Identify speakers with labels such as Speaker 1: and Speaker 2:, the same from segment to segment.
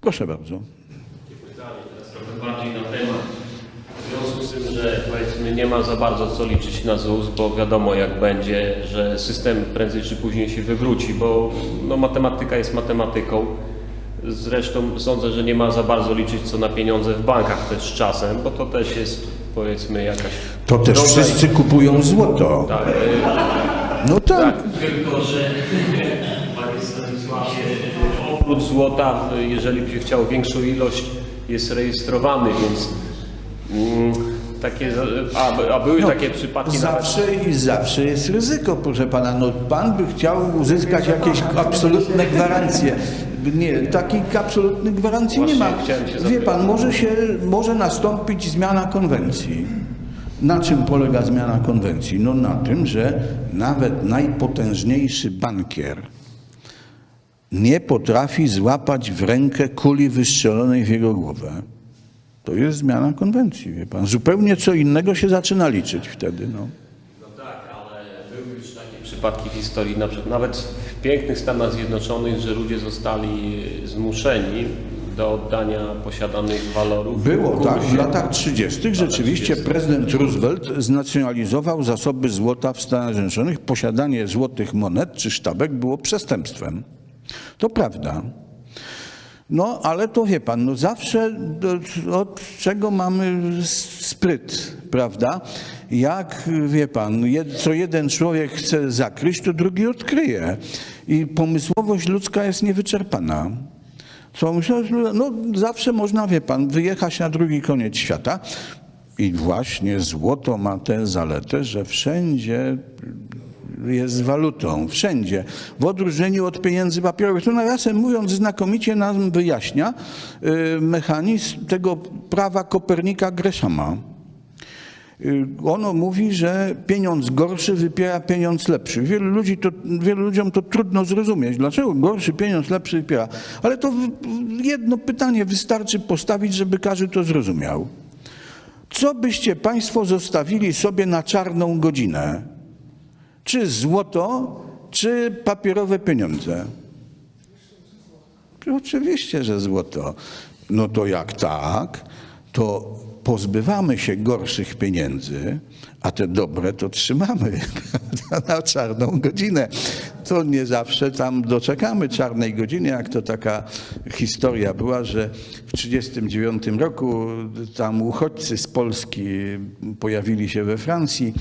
Speaker 1: Proszę bardzo.
Speaker 2: pytanie teraz trochę bardziej na temat. W związku z tym, że powiedzmy nie ma za bardzo co liczyć na ZUS, bo wiadomo jak będzie, że system prędzej czy później się wywróci, bo no, matematyka jest matematyką. Zresztą sądzę, że nie ma za bardzo liczyć co na pieniądze w bankach też z czasem, bo to też jest powiedzmy jakaś...
Speaker 1: To też
Speaker 2: rodzaj-
Speaker 1: wszyscy kupują złoto.
Speaker 2: Tak,
Speaker 1: No tak.
Speaker 2: tak, tylko że Panie Stanisławie, oprócz złota, jeżeli by się chciało większą ilość, jest rejestrowany, więc mm, takie, a, a były
Speaker 1: No,
Speaker 2: takie przypadki nawet,
Speaker 1: Zawsze i zawsze jest ryzyko, proszę pana. No, pan by chciał uzyskać jakieś absolutne gwarancje. Nie, takich absolutnych gwarancji nie
Speaker 2: Właśnie
Speaker 1: ma.
Speaker 2: chciałem się
Speaker 1: Wie pan, może, się, może nastąpić zmiana konwencji. Na czym polega zmiana konwencji? No na tym, że nawet najpotężniejszy bankier nie potrafi złapać w rękę kuli wystrzelonej w jego głowę. To jest zmiana konwencji, wie pan. Zupełnie co innego się zaczyna liczyć wtedy. No.
Speaker 2: no tak, ale były już takie przypadki w historii, na przykład nawet w pięknych Stanach Zjednoczonych, że ludzie zostali zmuszeni do oddania posiadanych walorów.
Speaker 1: Było tak, w latach 30. rzeczywiście
Speaker 2: 30.
Speaker 1: prezydent Roosevelt znacjonalizował zasoby złota w Stanach Zjednoczonych. Posiadanie złotych monet czy sztabek było przestępstwem. To prawda. No, ale to wie pan, no zawsze od czego mamy spryt, prawda? Jak, wie pan, co jeden człowiek chce zakryć, to drugi odkryje. I pomysłowość ludzka jest niewyczerpana. Co myślę, no zawsze można, wie pan, wyjechać na drugi koniec świata. I właśnie złoto ma tę zaletę, że wszędzie jest walutą, wszędzie. W odróżnieniu od pieniędzy papierowych. To nawiasem mówiąc, znakomicie nam wyjaśnia y, mechanizm tego prawa Kopernika Greshama. Y, Ono mówi, że pieniądz gorszy wypiera pieniądz lepszy. Wielu, ludzi to, wielu ludziom to trudno zrozumieć. Dlaczego gorszy pieniądz lepszy wypiera? Ale to jedno pytanie wystarczy postawić, żeby każdy to zrozumiał. Co byście Państwo zostawili sobie na czarną godzinę? Czy złoto, czy papierowe pieniądze? Oczywiście, że złoto. No to jak tak, to pozbywamy się gorszych pieniędzy, a te dobre to trzymamy na czarną godzinę. To nie zawsze tam doczekamy czarnej godziny, jak to taka historia była, że w 1939 roku tam uchodźcy z Polski pojawili się we Francji,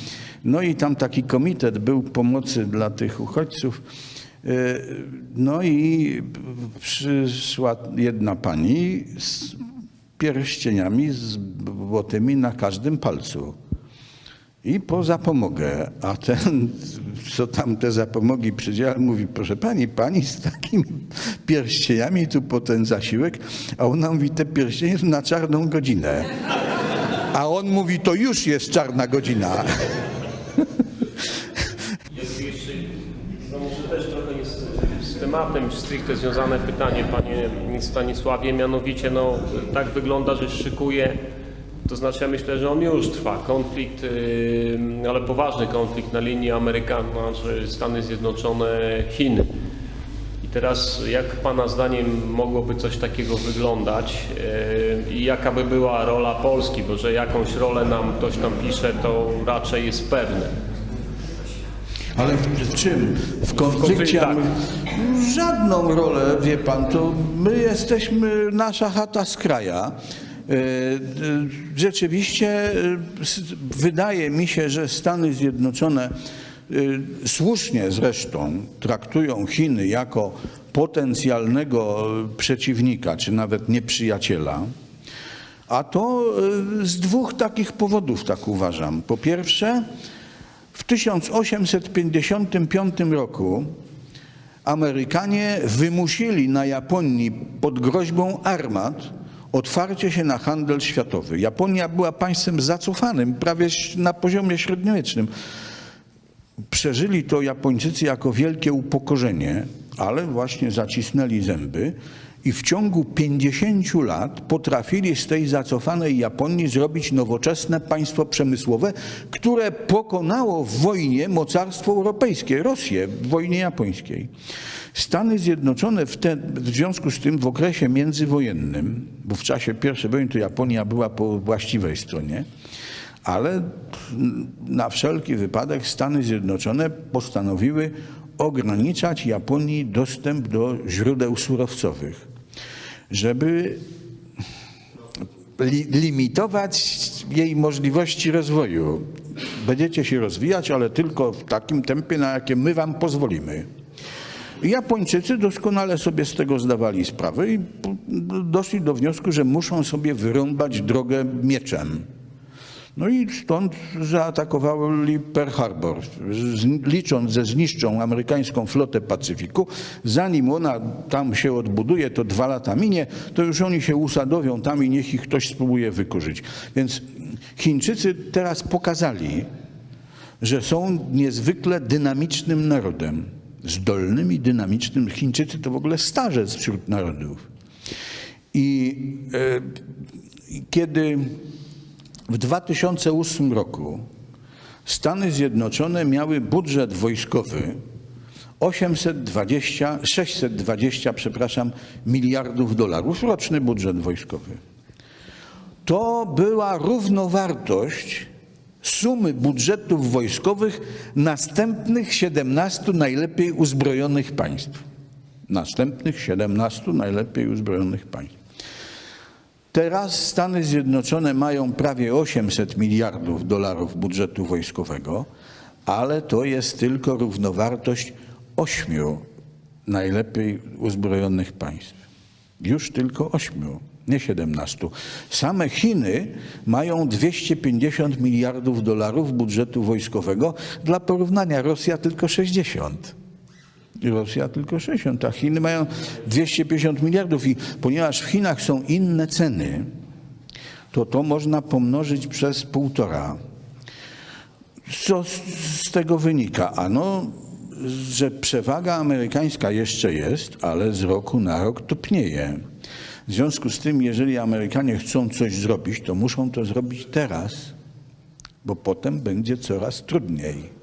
Speaker 1: no i tam taki komitet był pomocy dla tych uchodźców. No i przyszła jedna pani z pierścieniami złotymi na każdym palcu. I po zapomogę, a ten, co tam te zapomogi przydział, mówi, proszę pani, pani z takimi pierścieniami tu po ten zasiłek, a ona mówi, te pierścienie na czarną godzinę. A on mówi, to już jest czarna godzina.
Speaker 2: Jest jeszcze, no może też trochę jest z tematem stricte związane pytanie, panie Stanisławie, mianowicie no tak wygląda, że szykuje, to znaczy ja myślę, że on już trwa, konflikt, ale poważny konflikt na linii Amerykan, znaczy Stany Zjednoczone, Chiny. I teraz jak Pana zdaniem mogłoby coś takiego wyglądać i jaka by była rola Polski, bo że jakąś rolę nam ktoś tam pisze, to raczej jest pewne.
Speaker 1: Ale w, w czym? W konflikcie?
Speaker 2: tak.
Speaker 1: Żadną rolę, wie pan, to my jesteśmy, nasza chata z kraja. E, e, Rzeczywiście e, wydaje mi się, że Stany Zjednoczone słusznie zresztą traktują Chiny jako potencjalnego przeciwnika, czy nawet nieprzyjaciela. A to z dwóch takich powodów, tak uważam. Po pierwsze, w 1855 roku Amerykanie wymusili na Japonii pod groźbą armat otwarcie się na handel światowy. Japonia była państwem zacofanym, prawie na poziomie średniowiecznym. Przeżyli to Japończycy jako wielkie upokorzenie, ale właśnie zacisnęli zęby i w ciągu 50 lat potrafili z tej zacofanej Japonii zrobić nowoczesne państwo przemysłowe, które pokonało w wojnie mocarstwo europejskie, Rosję w wojnie japońskiej. Stany Zjednoczone w, te, w związku z tym w okresie międzywojennym, bo w czasie I wojny to Japonia była po właściwej stronie, ale na wszelki wypadek Stany Zjednoczone postanowiły ograniczać Japonii dostęp do źródeł surowcowych, żeby li, limitować jej możliwości rozwoju. Będziecie się rozwijać, ale tylko w takim tempie, na jakie my wam pozwolimy. Japończycy doskonale sobie z tego zdawali sprawę i doszli do wniosku, że muszą sobie wyrąbać drogę mieczem. No i stąd zaatakowali Pearl Harbor, licząc, że zniszczą amerykańską flotę Pacyfiku. Zanim ona tam się odbuduje, to dwa lata minie, to już oni się usadowią tam i niech ich ktoś spróbuje wykurzyć. Więc Chińczycy teraz pokazali, że są niezwykle dynamicznym narodem. Zdolnym i dynamicznym. Chińczycy to w ogóle starzec wśród narodów. I e, kiedy w 2008 roku Stany Zjednoczone miały budżet wojskowy 820, 620, przepraszam, miliardów dolarów, roczny budżet wojskowy. To była równowartość sumy budżetów wojskowych następnych 17 najlepiej uzbrojonych państw. Następnych 17 najlepiej uzbrojonych państw. Teraz Stany Zjednoczone mają prawie 800 miliardów dolarów budżetu wojskowego, ale to jest tylko równowartość ośmiu najlepiej uzbrojonych państw. Już tylko ośmiu, nie 17. Same Chiny mają 250 miliardów dolarów budżetu wojskowego. Dla porównania Rosja tylko 60. Rosja tylko 60, a Chiny mają 250 miliardów i ponieważ w Chinach są inne ceny, to to można pomnożyć przez półtora. Co z, tego wynika? Ano, że przewaga amerykańska jeszcze jest, ale z roku na rok topnieje. W związku z tym, jeżeli Amerykanie chcą coś zrobić, to muszą to zrobić teraz, bo potem będzie coraz trudniej.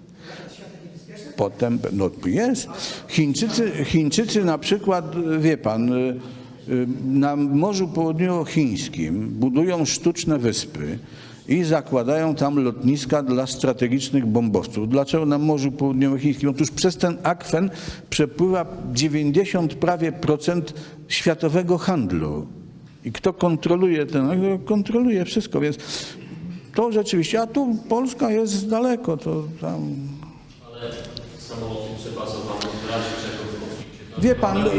Speaker 1: Potem, no jest. Chińczycy, Chińczycy na przykład, wie pan, y, y, na Morzu Południowochińskim budują sztuczne wyspy i zakładają tam lotniska dla strategicznych bombowców. Dlaczego na Morzu Południowochińskim? Otóż przez ten akwen przepływa 90 prawie procent światowego handlu. I kto kontroluje ten? No, Kontroluje wszystko, więc to rzeczywiście, a tu Polska jest daleko, to tam Wie pan, y,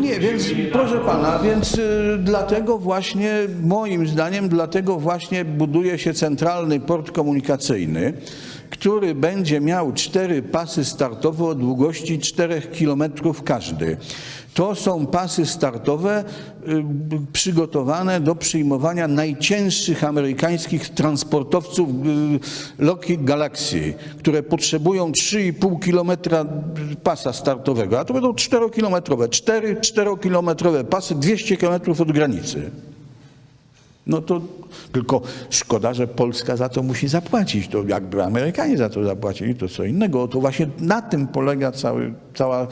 Speaker 1: nie, więc proszę pana, więc y, dlatego właśnie, moim zdaniem, dlatego właśnie buduje się centralny port komunikacyjny, który będzie miał cztery pasy startowe o długości 4 kilometrów każdy. To są pasy startowe y, przygotowane do przyjmowania najcięższych amerykańskich transportowców y, Lockheed Galaxy, które potrzebują 3,5 kilometra pasa startowego, a to będą 4-kilometrowe, 4 4-kilometrowe pasy 200 kilometrów od granicy. No to tylko szkoda, że Polska za to musi zapłacić. To jakby Amerykanie za to zapłacili, to co innego. To właśnie na tym polega cały, cała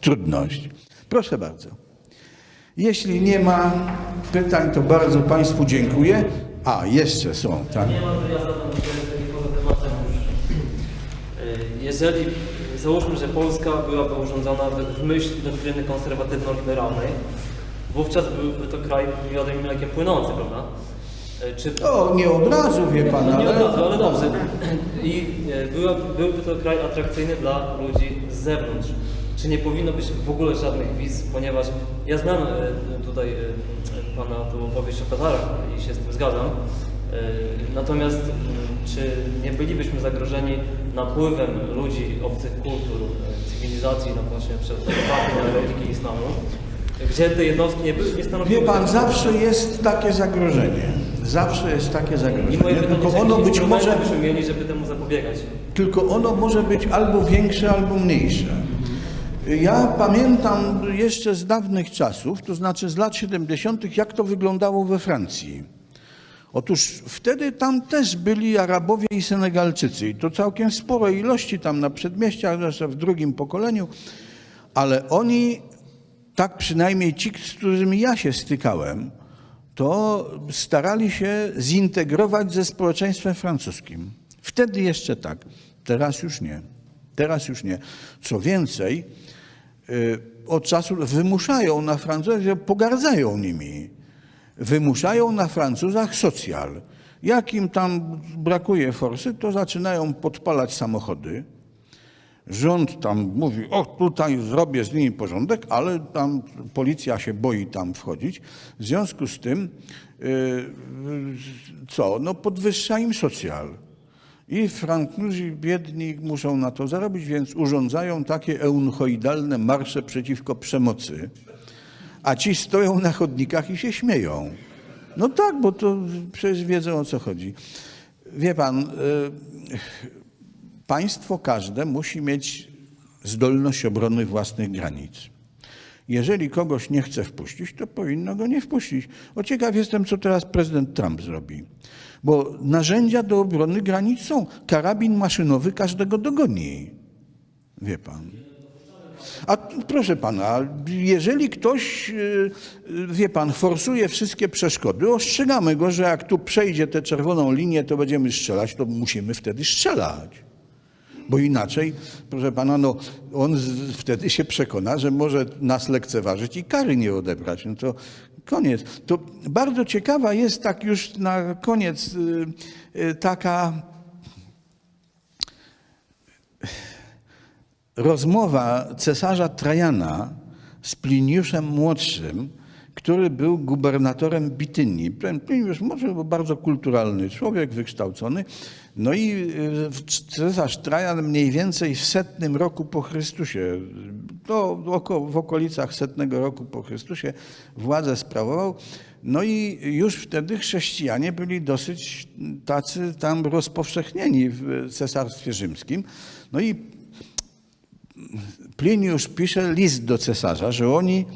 Speaker 1: trudność. Proszę bardzo. Jeśli nie ma pytań, to bardzo Państwu dziękuję. A, jeszcze są, tak.
Speaker 3: Nie ma, to ja zadam tematem już. Y, Jeżeli załóżmy, że Polska byłaby urządzona w myśl doktryny konserwatywno-liberalnej, wówczas byłby to kraj miodem i mlekiem płynący, prawda? Y, Czy
Speaker 1: O, nie od razu, wie Pan,
Speaker 3: no nie
Speaker 1: ale...
Speaker 3: od razu, ale dobrze. I e, była, byłby to kraj atrakcyjny dla ludzi z zewnątrz. Czy nie powinno być w ogóle żadnych wiz, ponieważ ja znam e, tutaj e, Pana tu opowieść o Katarach i się z tym zgadzam. E, Natomiast czy nie bylibyśmy zagrożeni napływem ludzi obcych kultur, e, cywilizacji, no właśnie przez religii islamu, gdzie te jednostki nie, nie stanowiły...
Speaker 1: Wie Pan, zawsze jest takie zagrożenie. Zawsze jest takie
Speaker 3: I
Speaker 1: zagrożenie.
Speaker 3: moje pytanie,
Speaker 1: Tylko ono być może...
Speaker 3: mieli, żeby temu zapobiegać?
Speaker 1: tylko ono może być albo większe, albo mniejsze. Ja pamiętam jeszcze z dawnych czasów, to znaczy z lat 70., jak to wyglądało we Francji. Otóż wtedy tam też byli Arabowie i Senegalczycy i to całkiem spore ilości tam na przedmieściach, zresztą w drugim pokoleniu. ale oni, tak przynajmniej ci, z którymi ja się stykałem, to starali się zintegrować ze społeczeństwem francuskim. Wtedy jeszcze tak, teraz już nie. Teraz już nie. Co więcej, y, od czasu wymuszają na Francuzach, pogardzają nimi. Wymuszają na Francuzach socjal. Jak im tam brakuje forsy, to zaczynają podpalać samochody. Rząd tam mówi, o tutaj zrobię z nimi porządek, ale tam policja się boi tam wchodzić. W związku z tym, yy, co, no podwyższa im socjal. I Francuzi biedni muszą na to zarobić, więc urządzają takie eunchoidalne marsze przeciwko przemocy, a ci stoją na chodnikach i się śmieją. No tak, bo to przecież wiedzą o co chodzi. Wie pan, y, państwo każde musi mieć zdolność obrony własnych granic. Jeżeli kogoś nie chce wpuścić, to powinno go nie wpuścić. O ciekaw jestem, co teraz prezydent Trump zrobi. Bo narzędzia do obrony granic są. Karabin maszynowy każdego dogoni. Wie pan. A proszę pana, jeżeli ktoś, y, y, wie pan, forsuje wszystkie przeszkody, ostrzegamy go, że jak tu przejdzie tę czerwoną linię, to będziemy strzelać, to musimy wtedy strzelać. Bo inaczej, proszę pana, no, on z, wtedy się przekona, że może nas lekceważyć i kary nie odebrać. No to koniec. To bardzo ciekawa jest tak już na koniec y, y, taka rozmowa cesarza Trajana z Pliniuszem Młodszym, który był gubernatorem Bitynii. Pliniusz Młodszy był bardzo kulturalny człowiek, wykształcony. No i y, cesarz Trajan mniej więcej w setnym roku po Chrystusie, to w okolicach setnego roku po Chrystusie władzę sprawował. No i już wtedy chrześcijanie byli dosyć tacy tam rozpowszechnieni w cesarstwie rzymskim. No i Pliniusz pisze list do cesarza, że oni,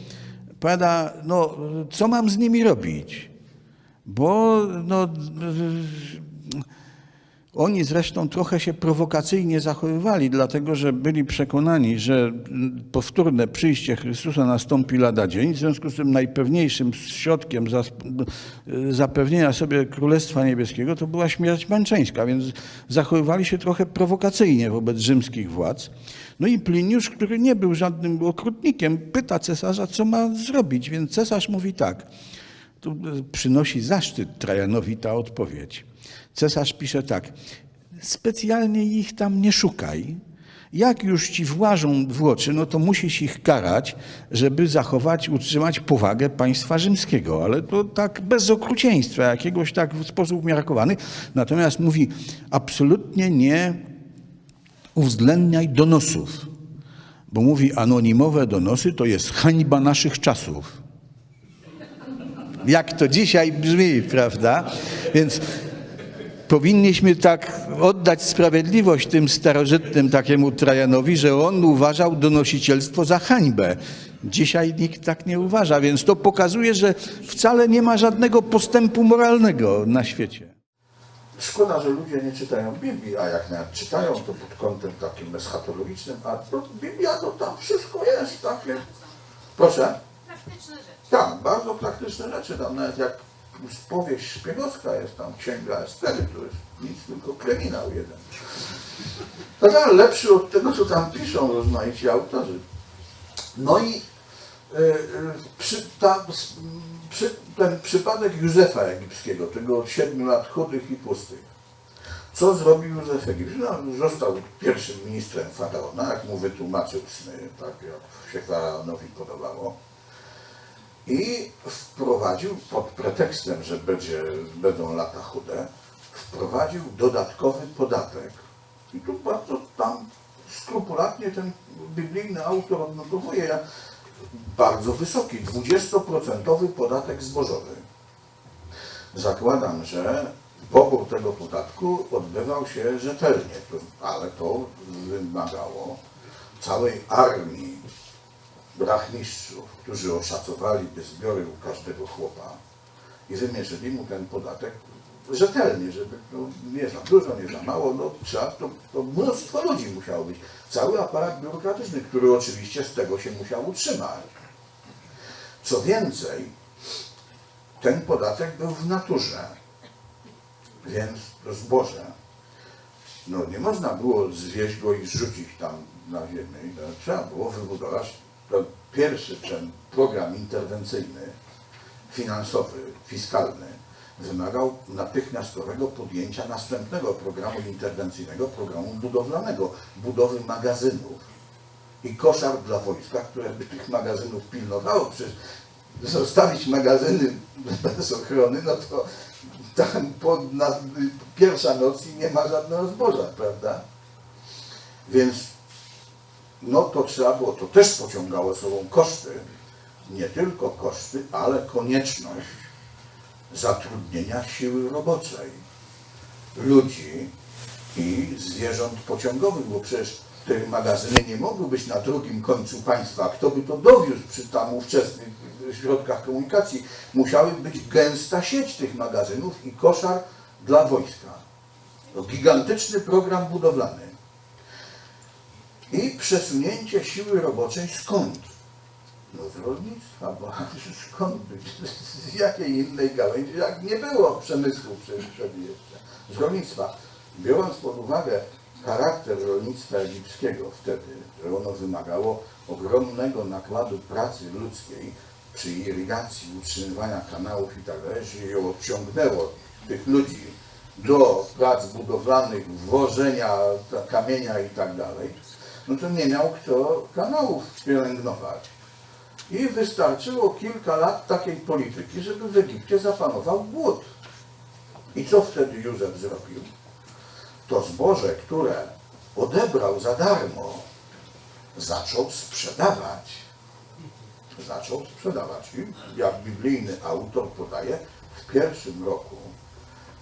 Speaker 1: powiada, no co mam z nimi robić? Bo no, oni zresztą trochę się prowokacyjnie zachowywali, dlatego że byli przekonani, że powtórne przyjście Chrystusa nastąpi lada dzień. W związku z tym najpewniejszym środkiem zapewnienia sobie Królestwa Niebieskiego to była śmierć męczeńska, więc zachowywali się trochę prowokacyjnie wobec rzymskich władz. No i Pliniusz, który nie był żadnym okrutnikiem, pyta cesarza, co ma zrobić. Więc cesarz mówi tak. Tu przynosi zaszczyt Trajanowi ta odpowiedź. Cesarz pisze tak. Specjalnie ich tam nie szukaj. Jak już ci włażą w oczy, no to musisz ich karać, żeby zachować, utrzymać powagę państwa rzymskiego. Ale to tak bez okrucieństwa, jakiegoś tak w sposób umiarkowany. Natomiast mówi, absolutnie nie uwzględniaj donosów. Bo mówi, anonimowe donosy to jest hańba naszych czasów. Jak to dzisiaj brzmi, prawda? Więc powinniśmy tak oddać sprawiedliwość tym starożytnym takiemu Trajanowi, że on uważał donosicielstwo za hańbę. Dzisiaj nikt tak nie uważa, więc to pokazuje, że wcale nie ma żadnego postępu moralnego na świecie.
Speaker 4: Szkoda, że ludzie nie czytają Biblii, a jak nawet czytają, to pod kątem takim eschatologicznym, a to Biblia to tam wszystko jest takie. Proszę?
Speaker 5: Praktyczne rzeczy.
Speaker 4: Tak, bardzo praktyczne rzeczy. Tam nawet jak powieść szpiegowska jest tam, księga Estery, to jest nic, tylko kryminał jeden. To lepszy od tego, co tam piszą rozmaici autorzy. No i y, y, przy, ta, przy, ten przypadek Józefa Egipskiego, tego od siedmiu lat chudych i pustych. Co zrobił Józef Egipski? No, został pierwszym ministrem faraona, jak mu wytłumaczył sny, tak jak się faraonowi podobało. I wprowadził pod pretekstem, że będzie, będą lata chude, wprowadził dodatkowy podatek. I tu bardzo tam skrupulatnie ten biblijny autor odnotowuje bardzo wysoki, 20% podatek zbożowy. Zakładam, że pobór tego podatku odbywał się rzetelnie, ale to wymagało całej armii brachmistrzów, którzy oszacowaliby zbiory u każdego chłopa
Speaker 1: i wymierzyli mu ten podatek rzetelnie, żeby no, nie za dużo, nie za mało, no trzeba, to, to mnóstwo ludzi musiało być. Cały aparat biurokratyczny, który oczywiście z tego się musiał utrzymać. Co więcej, ten podatek był w naturze, więc to zboże. No nie można było zwieść go i rzucić tam na ziemię. Trzeba było wybudować pierwszy program interwencyjny, finansowy, fiskalny, wymagał natychmiastowego podjęcia następnego programu interwencyjnego, programu budowlanego, budowy magazynów i koszar dla wojska, które by tych magazynów pilnowało. Przecież zostawić magazyny bez ochrony, no to tam po, na, pierwsza noc i nie ma żadnego zboża, prawda? Więc no to trzeba było, to też pociągało sobą koszty, nie tylko koszty, ale konieczność zatrudnienia siły roboczej, ludzi i zwierząt pociągowych, bo przecież te magazyny nie mogły być na drugim końcu państwa. Kto by to dowiózł przy tam ówczesnych środkach komunikacji? Musiały być gęsta sieć tych magazynów i koszar dla wojska. To gigantyczny program budowlany. I przesunięcie siły roboczej skąd? No z rolnictwa, bo skąd być? Z jakiej innej gałęzi? Jak nie było przemysłu przecież jeszcze. Z rolnictwa. Biorąc pod uwagę charakter rolnictwa egipskiego wtedy, że ono wymagało ogromnego nakładu pracy ludzkiej przy irygacji, utrzymywania kanałów i tak dalej, że ją odciągnęło tych ludzi do prac budowlanych, włożenia kamienia i tak dalej, no to nie miał kto kanałów pielęgnować. I wystarczyło kilka lat takiej polityki, żeby w Egipcie zapanował głód. I co wtedy Józef zrobił? To zboże, które odebrał za darmo, zaczął sprzedawać. Zaczął sprzedawać. I jak biblijny autor podaje, w pierwszym roku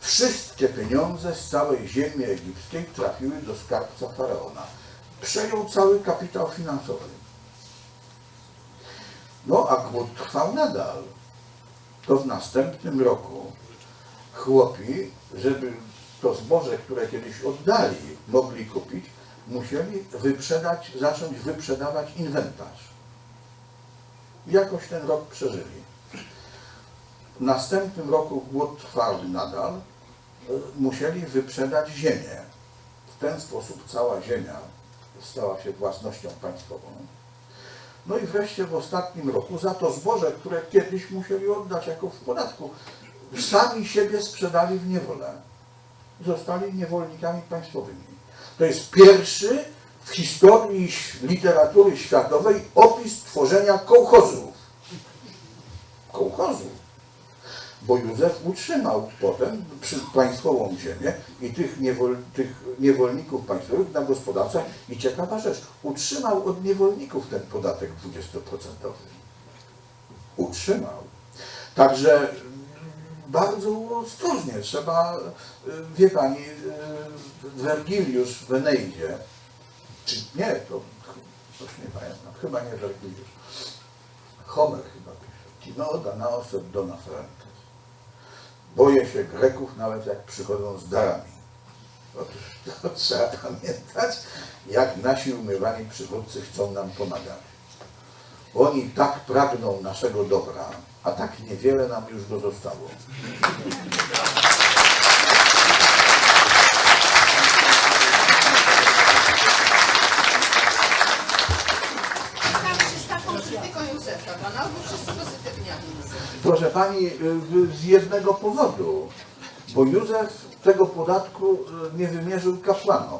Speaker 1: wszystkie pieniądze z całej ziemi egipskiej trafiły do skarbca faraona. Przejął cały kapitał finansowy. No a głód trwał nadal. To w następnym roku chłopi, żeby to zboże, które kiedyś oddali, mogli kupić, musieli wyprzedać, zacząć wyprzedawać inwentarz. Jakoś ten rok przeżyli. W następnym roku głód trwał nadal, musieli wyprzedać ziemię. W ten sposób cała ziemia stała się własnością państwową. No i wreszcie w ostatnim roku za to zboże, które kiedyś musieli oddać jako w podatku, sami siebie sprzedali w niewolę. Zostali niewolnikami państwowymi. To jest pierwszy w historii literatury światowej opis tworzenia kołchozów. Kołchozów. Bo Józef utrzymał potem państwową ziemię i tych, niewol, tych niewolników państwowych na gospodarce. I ciekawa rzecz, utrzymał od niewolników ten podatek 20%. Utrzymał. Także bardzo ostrożnie trzeba, y, wie pani, y, Wergiliusz w Eneidzie, czy nie, to już nie pamiętam, chyba nie Wergiliusz, Homer chyba pisze, Tinoda na osób do Frentes. Boję się Greków nawet jak przychodzą z darami. Otóż to trzeba pamiętać, jak nasi umywani przywódcy chcą nam pomagać. Oni tak pragną naszego dobra, a tak niewiele nam już go zostało.
Speaker 5: Spotkamy się z taką krytyką Józefa Pana, albo wszyscy pozytywnie Józefa.
Speaker 1: Proszę pani, y, w- z jednego powodu, bo Józef tego podatku y, nie wymierzył kapłanom.